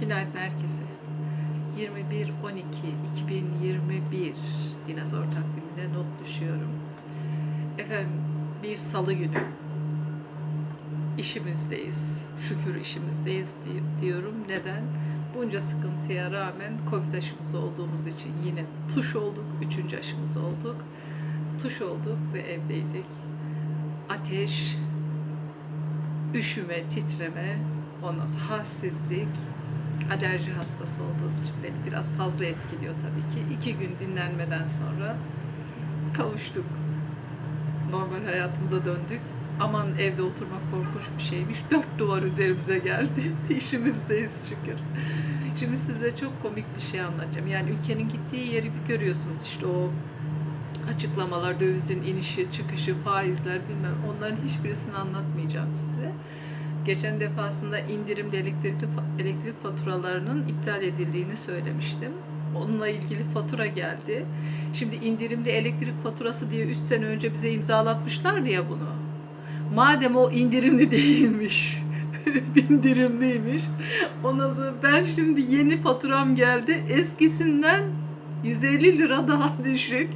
Günaydın herkese. 21 12 2021 dinozor takvimine not düşüyorum. Efendim bir salı günü işimizdeyiz. Şükür işimizdeyiz di- diyorum. Neden? Bunca sıkıntıya rağmen Covid aşımız olduğumuz için yine tuş olduk. Üçüncü aşımız olduk. Tuş olduk ve evdeydik. Ateş, üşüme, titreme, ondan sonra halsizlik, alerji hastası olduğum için beni biraz fazla etkiliyor tabii ki. İki gün dinlenmeden sonra kavuştuk. Normal hayatımıza döndük. Aman evde oturmak korkunç bir şeymiş. Dört duvar üzerimize geldi. İşimizdeyiz şükür. Şimdi size çok komik bir şey anlatacağım. Yani ülkenin gittiği yeri bir görüyorsunuz işte o açıklamalar, dövizin inişi, çıkışı, faizler bilmem onların hiçbirisini anlatmayacağım size. Geçen defasında indirimde elektrikli elektrik faturalarının iptal edildiğini söylemiştim. Onunla ilgili fatura geldi. Şimdi indirimli elektrik faturası diye 3 sene önce bize imzalatmışlardı ya bunu. Madem o indirimli değilmiş, bindirimliymiş. Ondan sonra ben şimdi yeni faturam geldi. Eskisinden 150 lira daha düşük.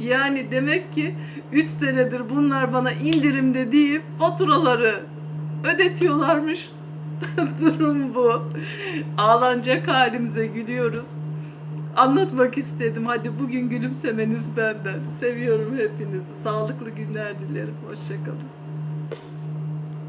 Yani demek ki 3 senedir bunlar bana indirimde deyip faturaları ödetiyorlarmış. Durum bu. Ağlanacak halimize gülüyoruz. Anlatmak istedim. Hadi bugün gülümsemeniz benden. Seviyorum hepinizi. Sağlıklı günler dilerim. Hoşçakalın.